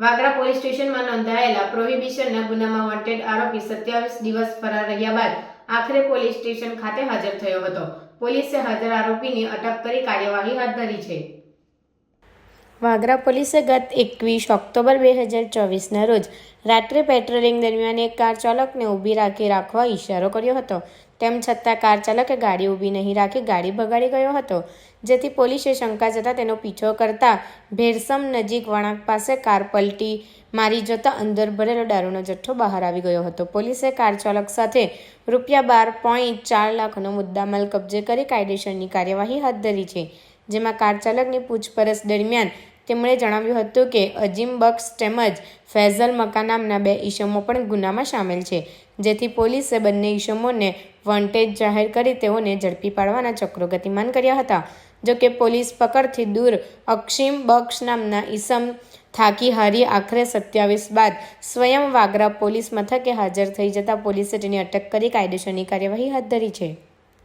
Vagra police સ્ટેશનમાં નોંધાયેલા પ્રોહિબિશનના ગુનામાં વોન્ટેડ આરોપી સત્યાવીસ દિવસ ફરાર રહ્યા બાદ આખરે પોલીસ સ્ટેશન ખાતે હાજર થયો હતો. પોલીસે હાજર આરોપીની અટક કરી કાર્યવાહી હાથ ધરી છે. વાગરા પોલીસે ગત એકવીસ ઓક્ટોબર બે હજાર ચોવીસના રોજ રાત્રે પેટ્રોલિંગ દરમિયાન એક કાર ચાલકને ઊભી રાખી રાખવા ઇશારો કર્યો હતો. તેમ છતાં કાર ચાલકે ગાડી ઊભી નહીં રાખી ગાડી ભગાડી ગયો હતો. જેથી પોલીસે શંકા જતાં તેનો પીછો કરતા ભેરસમ નજીક વળાંક પાસે કાર પલટી મારી જતાં અંદર ભરેલો દારૂનો જથ્થો બહાર આવી ગયો હતો. પોલીસે કાર ચાલક સાથે રૂપિયા બાર પોઈન્ટ ચાર લાખનો મુદ્દામાલ કબજે કરી કાયદેસરની કાર્યવાહી હાથ ધરી છે. જેમાં કાર ચાલકની પૂછપરછ દરમિયાન તેમણે જણાવ્યું હતું કે અજીમ બક્ષ તેમજ ફૈઝલ મકા નામના બે ઈસમો પણ ગુનામાં સામેલ છે, જેથી પોલીસે બંને ઈસમોને વોન્ટેજ જાહેર કરી તેઓને ઝડપી પાડવાના ચક્રો ગતિમાન કર્યા હતા. જો કે પોલીસ પકડથી દૂર અક્ષિમ બક્ષ નામના ઈસમ થાકી હારી આખરે સત્યાવીસ બાદ સ્વયં વાગરા પોલીસ મથકે હાજર થઈ જતા પોલીસે તેની અટક કરી કાયદેસરની કાર્યવાહી હાથ ધરી છે.